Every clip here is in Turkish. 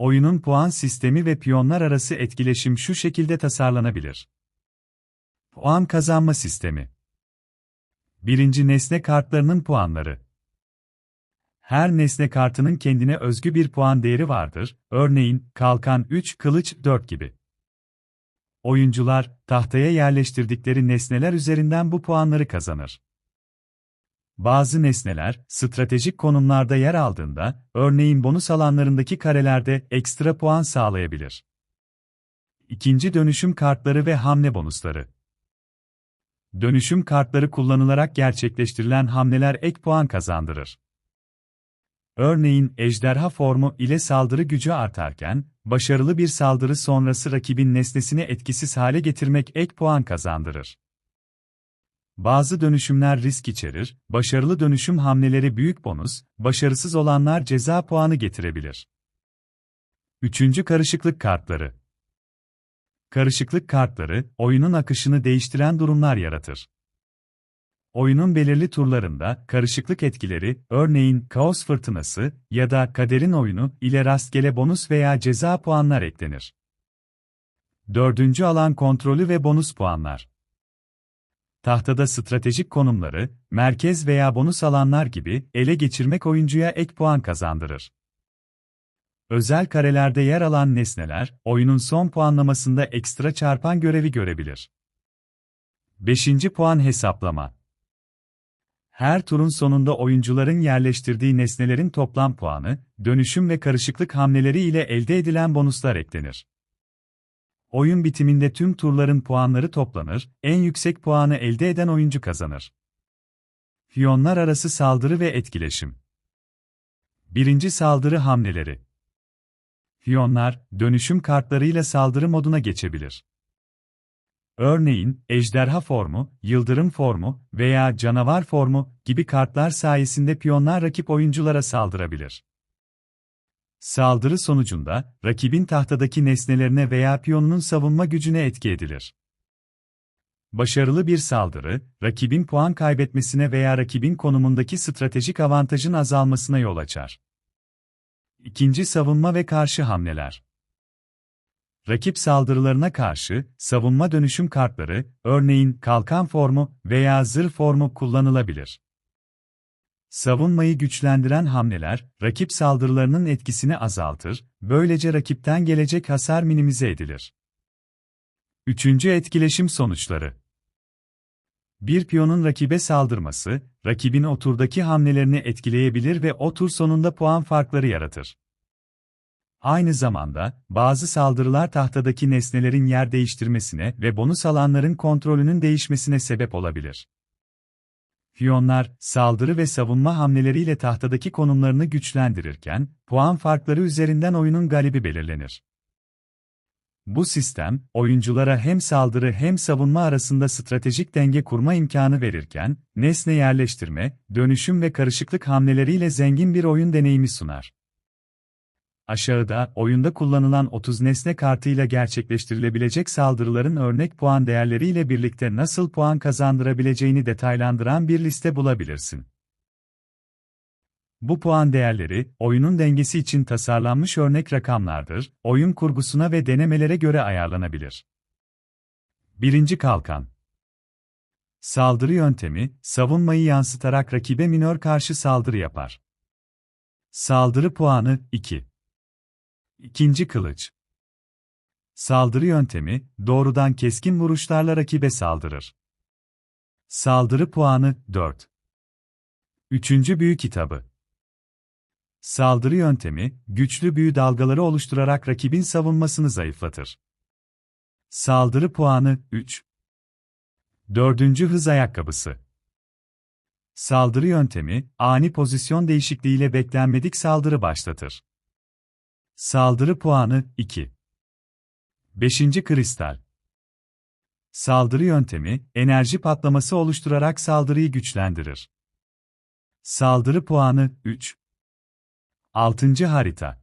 Oyunun puan sistemi ve piyonlar arası etkileşim şu şekilde tasarlanabilir. Puan kazanma sistemi. Birinci nesne kartlarının puanları. Her nesne kartının kendine özgü bir puan değeri vardır, örneğin kalkan 3, kılıç 4 gibi. Oyuncular, tahtaya yerleştirdikleri nesneler üzerinden bu puanları kazanır. Bazı nesneler, stratejik konumlarda yer aldığında, örneğin bonus alanlarındaki karelerde ekstra puan sağlayabilir. İkinci dönüşüm kartları ve hamle bonusları. Dönüşüm kartları kullanılarak gerçekleştirilen hamleler ek puan kazandırır. Örneğin ejderha formu ile saldırı gücü artarken, başarılı bir saldırı sonrası rakibin nesnesini etkisiz hale getirmek ek puan kazandırır. Bazı dönüşümler risk içerir, başarılı dönüşüm hamleleri büyük bonus, başarısız olanlar ceza puanı getirebilir. Üçüncü karışıklık kartları. Karışıklık kartları, oyunun akışını değiştiren durumlar yaratır. Oyunun belirli turlarında karışıklık etkileri, örneğin kaos fırtınası ya da kaderin oyunu ile rastgele bonus veya ceza puanlar eklenir. Dördüncü alan kontrolü ve bonus puanlar. Tahtada stratejik konumları, merkez veya bonus alanlar gibi ele geçirmek oyuncuya ek puan kazandırır. Özel karelerde yer alan nesneler, oyunun son puanlamasında ekstra çarpan görevi görebilir. 5. puan hesaplama her turun sonunda oyuncuların yerleştirdiği nesnelerin toplam puanı, dönüşüm ve karışıklık hamleleri ile elde edilen bonuslar eklenir. Oyun bitiminde tüm turların puanları toplanır, en yüksek puanı elde eden oyuncu kazanır. Fiyonlar arası saldırı ve etkileşim. Birinci saldırı hamleleri. Fiyonlar, dönüşüm kartlarıyla saldırı moduna geçebilir. Örneğin, ejderha formu, yıldırım formu veya canavar formu gibi kartlar sayesinde piyonlar rakip oyunculara saldırabilir. Saldırı sonucunda, rakibin tahtadaki nesnelerine veya piyonunun savunma gücüne etki edilir. Başarılı bir saldırı, rakibin puan kaybetmesine veya rakibin konumundaki stratejik avantajın azalmasına yol açar. İkinci savunma ve karşı hamleler rakip saldırılarına karşı savunma dönüşüm kartları, örneğin kalkan formu veya zırh formu kullanılabilir. Savunmayı güçlendiren hamleler, rakip saldırılarının etkisini azaltır, böylece rakipten gelecek hasar minimize edilir. Üçüncü etkileşim sonuçları Bir piyonun rakibe saldırması, rakibin o turdaki hamlelerini etkileyebilir ve o tur sonunda puan farkları yaratır. Aynı zamanda, bazı saldırılar tahtadaki nesnelerin yer değiştirmesine ve bonus alanların kontrolünün değişmesine sebep olabilir. Fiyonlar, saldırı ve savunma hamleleriyle tahtadaki konumlarını güçlendirirken, puan farkları üzerinden oyunun galibi belirlenir. Bu sistem, oyunculara hem saldırı hem savunma arasında stratejik denge kurma imkanı verirken, nesne yerleştirme, dönüşüm ve karışıklık hamleleriyle zengin bir oyun deneyimi sunar. Aşağıda, oyunda kullanılan 30 nesne kartıyla gerçekleştirilebilecek saldırıların örnek puan değerleriyle birlikte nasıl puan kazandırabileceğini detaylandıran bir liste bulabilirsin. Bu puan değerleri, oyunun dengesi için tasarlanmış örnek rakamlardır, oyun kurgusuna ve denemelere göre ayarlanabilir. 1. Kalkan Saldırı yöntemi, savunmayı yansıtarak rakibe minör karşı saldırı yapar. Saldırı puanı 2. İkinci kılıç. Saldırı yöntemi, doğrudan keskin vuruşlarla rakibe saldırır. Saldırı puanı 4. Üçüncü büyü kitabı. Saldırı yöntemi, güçlü büyü dalgaları oluşturarak rakibin savunmasını zayıflatır. Saldırı puanı 3. Dördüncü hız ayakkabısı. Saldırı yöntemi, ani pozisyon değişikliğiyle beklenmedik saldırı başlatır. Saldırı puanı 2. 5. Kristal Saldırı yöntemi, enerji patlaması oluşturarak saldırıyı güçlendirir. Saldırı puanı 3. 6. Harita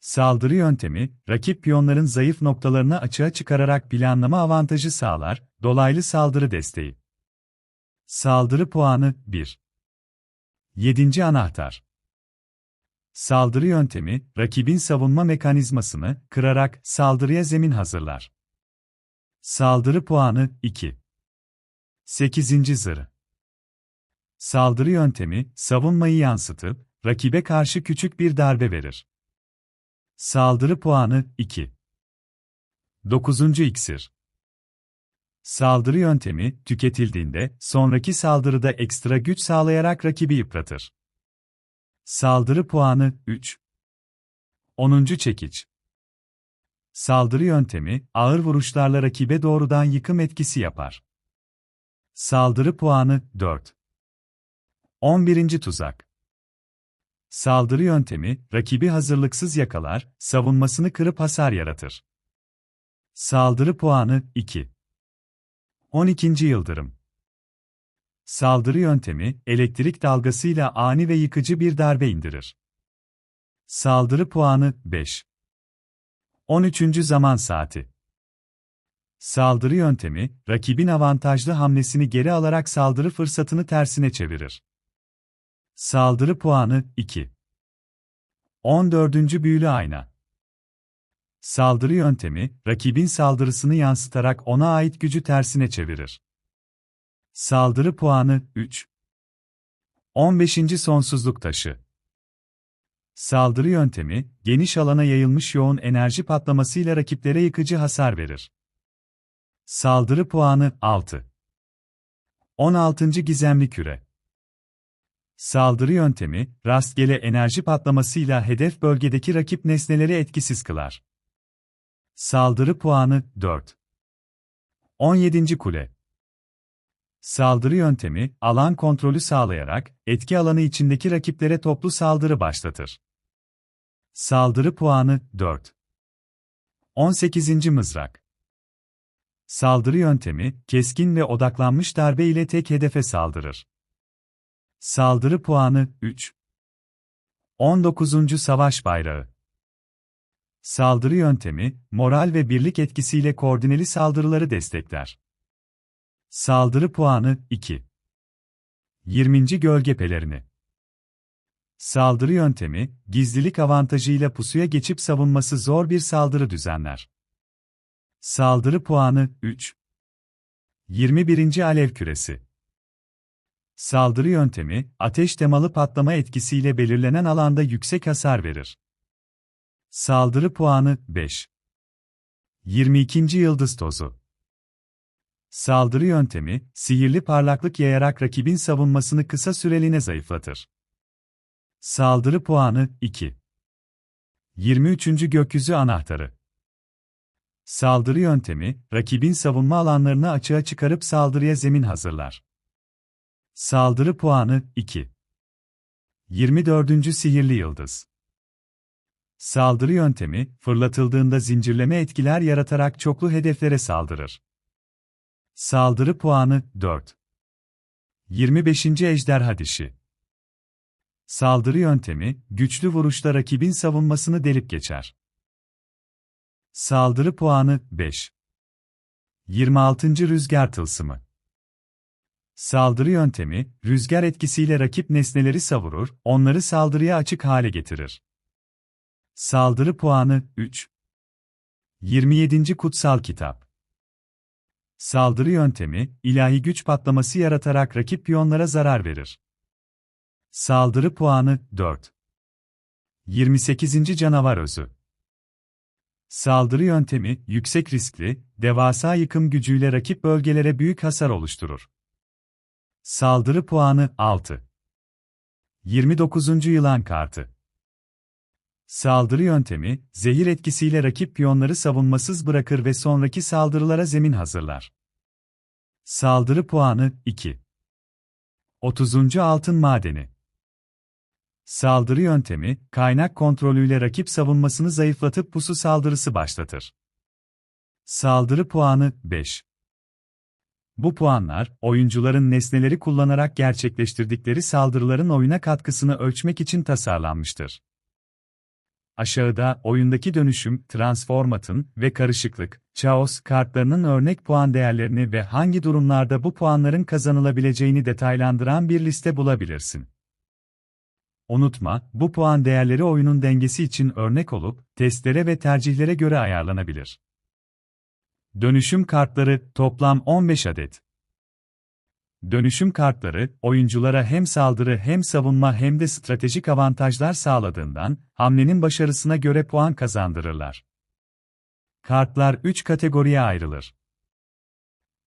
Saldırı yöntemi, rakip piyonların zayıf noktalarını açığa çıkararak planlama avantajı sağlar, dolaylı saldırı desteği. Saldırı puanı 1. 7. Anahtar Saldırı yöntemi, rakibin savunma mekanizmasını kırarak saldırıya zemin hazırlar. Saldırı puanı 2. 8. Zırh Saldırı yöntemi, savunmayı yansıtıp, rakibe karşı küçük bir darbe verir. Saldırı puanı 2. 9. İksir Saldırı yöntemi, tüketildiğinde, sonraki saldırıda ekstra güç sağlayarak rakibi yıpratır. Saldırı puanı 3. 10. Çekiç Saldırı yöntemi, ağır vuruşlarla rakibe doğrudan yıkım etkisi yapar. Saldırı puanı 4. 11. Tuzak Saldırı yöntemi, rakibi hazırlıksız yakalar, savunmasını kırıp hasar yaratır. Saldırı puanı 2. 12. Yıldırım Saldırı yöntemi, elektrik dalgasıyla ani ve yıkıcı bir darbe indirir. Saldırı puanı 5. 13. Zaman Saati Saldırı yöntemi, rakibin avantajlı hamlesini geri alarak saldırı fırsatını tersine çevirir. Saldırı puanı 2. 14. Büyülü Ayna Saldırı yöntemi, rakibin saldırısını yansıtarak ona ait gücü tersine çevirir. Saldırı puanı 3. 15. Sonsuzluk Taşı Saldırı yöntemi, geniş alana yayılmış yoğun enerji patlamasıyla rakiplere yıkıcı hasar verir. Saldırı puanı 6. 16. Gizemli Küre Saldırı yöntemi, rastgele enerji patlamasıyla hedef bölgedeki rakip nesneleri etkisiz kılar. Saldırı puanı 4. 17. Kule Saldırı yöntemi, alan kontrolü sağlayarak, etki alanı içindeki rakiplere toplu saldırı başlatır. Saldırı puanı 4. 18. Mızrak Saldırı yöntemi, keskin ve odaklanmış darbe ile tek hedefe saldırır. Saldırı puanı 3. 19. Savaş Bayrağı Saldırı yöntemi, moral ve birlik etkisiyle koordineli saldırıları destekler. Saldırı puanı 2. 20. Gölge Pelerini Saldırı yöntemi, gizlilik avantajıyla pusuya geçip savunması zor bir saldırı düzenler. Saldırı puanı 3. 21. Alev Küresi Saldırı yöntemi, ateş temalı patlama etkisiyle belirlenen alanda yüksek hasar verir. Saldırı puanı 5. 22. Yıldız Tozu Saldırı yöntemi, sihirli parlaklık yayarak rakibin savunmasını kısa süreliğine zayıflatır. Saldırı puanı 2. 23. Gökyüzü Anahtarı Saldırı yöntemi, rakibin savunma alanlarını açığa çıkarıp saldırıya zemin hazırlar. Saldırı puanı 2. 24. Sihirli Yıldız Saldırı yöntemi, fırlatıldığında zincirleme etkiler yaratarak çoklu hedeflere saldırır. Saldırı puanı 4. 25. Ejderha Dişi Saldırı yöntemi, güçlü vuruşla rakibin savunmasını delip geçer. Saldırı puanı 5. 26. Rüzgar Tılsımı Saldırı yöntemi, rüzgar etkisiyle rakip nesneleri savurur, onları saldırıya açık hale getirir. Saldırı puanı 3. 27. Kutsal Kitap Saldırı yöntemi, ilahi güç patlaması yaratarak rakip piyonlara zarar verir. Saldırı puanı 4. 28. Canavar Özü Saldırı yöntemi, yüksek riskli, devasa yıkım gücüyle rakip bölgelere büyük hasar oluşturur. Saldırı puanı 6. 29. Yılan Kartı Saldırı yöntemi, zehir etkisiyle rakip piyonları savunmasız bırakır ve sonraki saldırılara zemin hazırlar. Saldırı puanı 2. 30. Altın Madeni Saldırı yöntemi, kaynak kontrolüyle rakip savunmasını zayıflatıp pusu saldırısı başlatır. Saldırı puanı 5. Bu puanlar, oyuncuların nesneleri kullanarak gerçekleştirdikleri saldırıların oyuna katkısını ölçmek için tasarlanmıştır. Aşağıda oyundaki dönüşüm, transformatın ve karışıklık, chaos kartlarının örnek puan değerlerini ve hangi durumlarda bu puanların kazanılabileceğini detaylandıran bir liste bulabilirsin. Unutma, bu puan değerleri oyunun dengesi için örnek olup, testlere ve tercihlere göre ayarlanabilir. Dönüşüm kartları, toplam 15 adet. Dönüşüm kartları, oyunculara hem saldırı hem savunma hem de stratejik avantajlar sağladığından, hamlenin başarısına göre puan kazandırırlar. Kartlar 3 kategoriye ayrılır.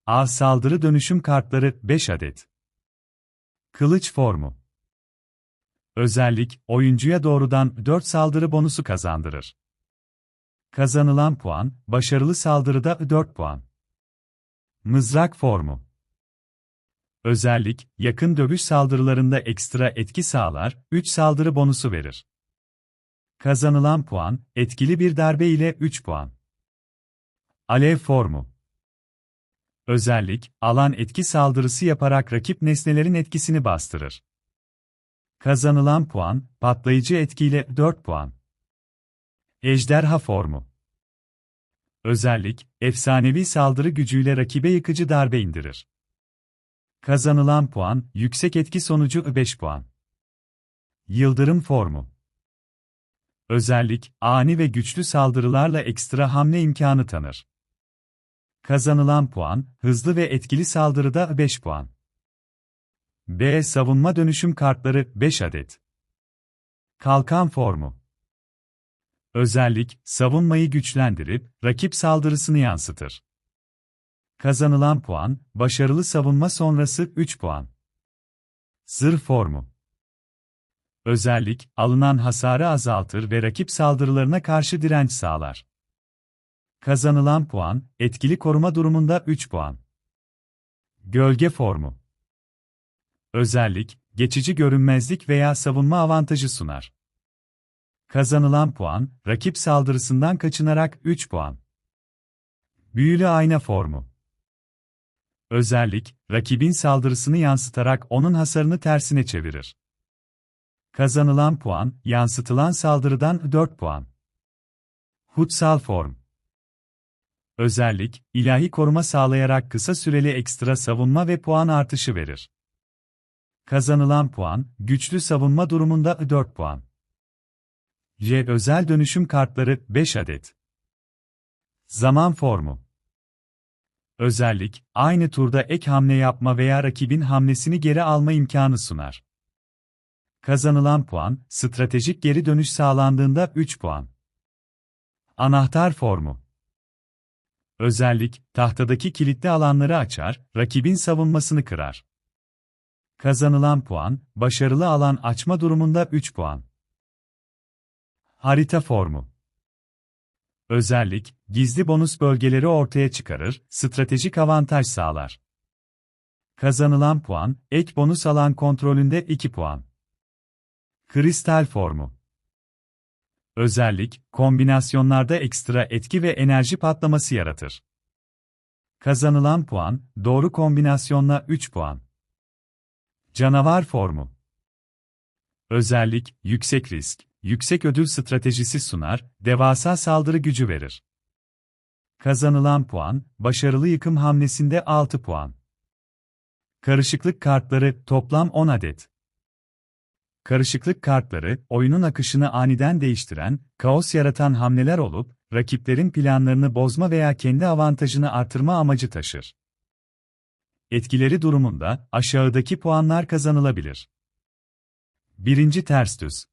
A. Saldırı dönüşüm kartları 5 adet. Kılıç formu. Özellik, oyuncuya doğrudan 4 saldırı bonusu kazandırır. Kazanılan puan, başarılı saldırıda 4 puan. Mızrak formu. Özellik, yakın dövüş saldırılarında ekstra etki sağlar, 3 saldırı bonusu verir. Kazanılan puan, etkili bir darbe ile 3 puan. Alev formu. Özellik, alan etki saldırısı yaparak rakip nesnelerin etkisini bastırır. Kazanılan puan, patlayıcı etkiyle 4 puan. Ejderha formu. Özellik, efsanevi saldırı gücüyle rakibe yıkıcı darbe indirir. Kazanılan puan, yüksek etki sonucu 5 puan. Yıldırım formu. Özellik, ani ve güçlü saldırılarla ekstra hamle imkanı tanır. Kazanılan puan, hızlı ve etkili saldırıda 5 puan. B. Savunma dönüşüm kartları 5 adet. Kalkan formu. Özellik, savunmayı güçlendirip, rakip saldırısını yansıtır. Kazanılan puan, başarılı savunma sonrası 3 puan. Zırh formu. Özellik, alınan hasarı azaltır ve rakip saldırılarına karşı direnç sağlar. Kazanılan puan, etkili koruma durumunda 3 puan. Gölge formu. Özellik, geçici görünmezlik veya savunma avantajı sunar. Kazanılan puan, rakip saldırısından kaçınarak 3 puan. Büyülü ayna formu. Özellik, rakibin saldırısını yansıtarak onun hasarını tersine çevirir. Kazanılan puan, yansıtılan saldırıdan 4 puan. Hutsal form. Özellik, ilahi koruma sağlayarak kısa süreli ekstra savunma ve puan artışı verir. Kazanılan puan, güçlü savunma durumunda 4 puan. J. Özel dönüşüm kartları 5 adet. Zaman formu. Özellik, aynı turda ek hamle yapma veya rakibin hamlesini geri alma imkanı sunar. Kazanılan puan, stratejik geri dönüş sağlandığında 3 puan. Anahtar formu. Özellik, tahtadaki kilitli alanları açar, rakibin savunmasını kırar. Kazanılan puan, başarılı alan açma durumunda 3 puan. Harita formu. Özellik, gizli bonus bölgeleri ortaya çıkarır, stratejik avantaj sağlar. Kazanılan puan, ek bonus alan kontrolünde 2 puan. Kristal formu. Özellik, kombinasyonlarda ekstra etki ve enerji patlaması yaratır. Kazanılan puan, doğru kombinasyonla 3 puan. Canavar formu. Özellik, yüksek risk, yüksek ödül stratejisi sunar, devasa saldırı gücü verir. Kazanılan puan, başarılı yıkım hamlesinde 6 puan. Karışıklık kartları toplam 10 adet. Karışıklık kartları, oyunun akışını aniden değiştiren, kaos yaratan hamleler olup, rakiplerin planlarını bozma veya kendi avantajını artırma amacı taşır. Etkileri durumunda, aşağıdaki puanlar kazanılabilir. Birinci ters düz.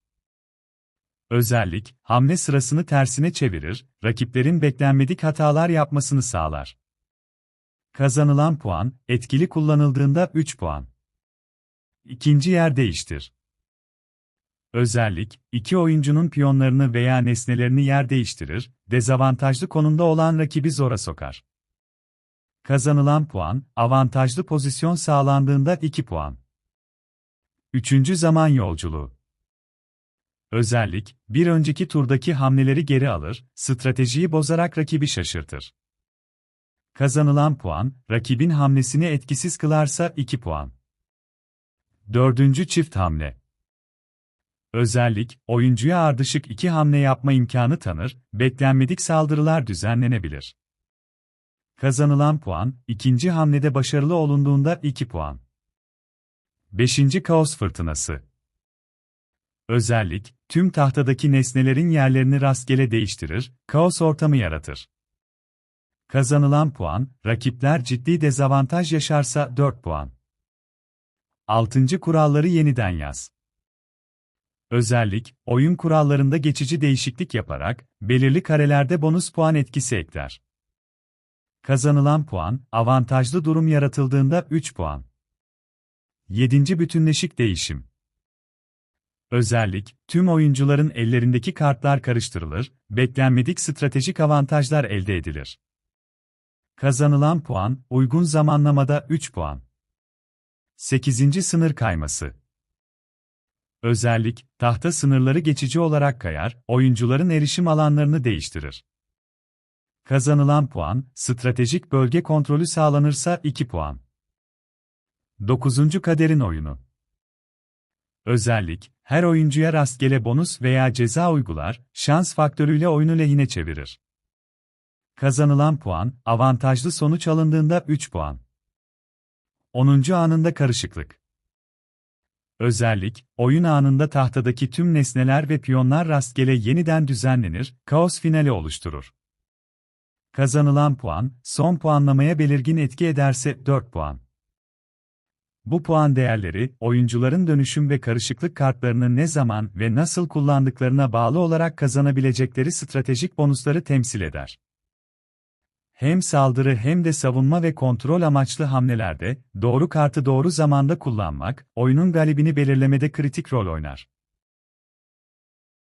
Özellik, hamle sırasını tersine çevirir, rakiplerin beklenmedik hatalar yapmasını sağlar. Kazanılan puan, etkili kullanıldığında 3 puan. İkinci yer değiştir. Özellik, iki oyuncunun piyonlarını veya nesnelerini yer değiştirir, dezavantajlı konumda olan rakibi zora sokar. Kazanılan puan, avantajlı pozisyon sağlandığında 2 puan. Üçüncü zaman yolculuğu. Özellik, bir önceki turdaki hamleleri geri alır, stratejiyi bozarak rakibi şaşırtır. Kazanılan puan, rakibin hamlesini etkisiz kılarsa 2 puan. Dördüncü çift hamle. Özellik, oyuncuya ardışık iki hamle yapma imkanı tanır, beklenmedik saldırılar düzenlenebilir. Kazanılan puan, ikinci hamlede başarılı olunduğunda 2 puan. 5. Kaos Fırtınası Özellik, tüm tahtadaki nesnelerin yerlerini rastgele değiştirir, kaos ortamı yaratır. Kazanılan puan, rakipler ciddi dezavantaj yaşarsa 4 puan. 6. Kuralları yeniden yaz. Özellik, oyun kurallarında geçici değişiklik yaparak, belirli karelerde bonus puan etkisi ekler. Kazanılan puan, avantajlı durum yaratıldığında 3 puan. 7. Bütünleşik değişim. Özellik, tüm oyuncuların ellerindeki kartlar karıştırılır, beklenmedik stratejik avantajlar elde edilir. Kazanılan puan, uygun zamanlamada 3 puan. 8. Sınır kayması. Özellik, tahta sınırları geçici olarak kayar, oyuncuların erişim alanlarını değiştirir. Kazanılan puan, stratejik bölge kontrolü sağlanırsa 2 puan. 9. Kaderin oyunu. Özellik, her oyuncuya rastgele bonus veya ceza uygular, şans faktörüyle oyunu lehine çevirir. Kazanılan puan, avantajlı sonuç alındığında 3 puan. 10. anında karışıklık. Özellik, oyun anında tahtadaki tüm nesneler ve piyonlar rastgele yeniden düzenlenir, kaos finali oluşturur. Kazanılan puan, son puanlamaya belirgin etki ederse 4 puan. Bu puan değerleri, oyuncuların dönüşüm ve karışıklık kartlarını ne zaman ve nasıl kullandıklarına bağlı olarak kazanabilecekleri stratejik bonusları temsil eder. Hem saldırı hem de savunma ve kontrol amaçlı hamlelerde, doğru kartı doğru zamanda kullanmak, oyunun galibini belirlemede kritik rol oynar.